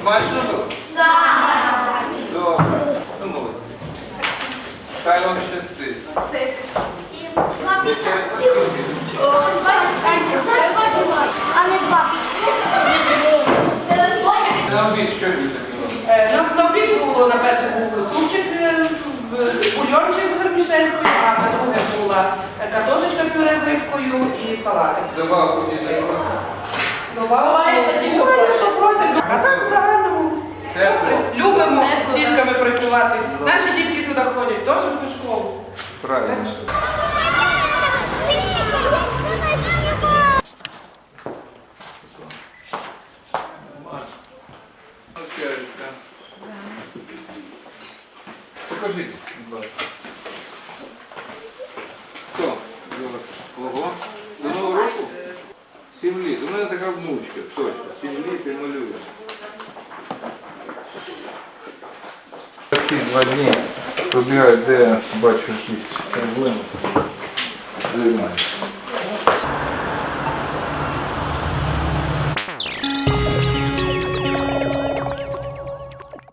Смачно було? Так. Добре. Ну, молодці. Хай вам щастить. А що мені? Е, На, обід було на перше був супчик, е, бульончик з вермішелькою, а на друге була картошечка пюре з рибкою і салатик. Добавку дітей просто. Буває що просять. А так в загальному любимо з дітками працювати. Наші дітки сюди ходять, теж в цю школу. Правильно. Покажіть, будь ласка. Хто? Ого. До Нового року? Сім літ. У мене така внучка, точно. Сім літ і малює. Ці два дні пробігають, де бачу якісь проблеми. Займаюся.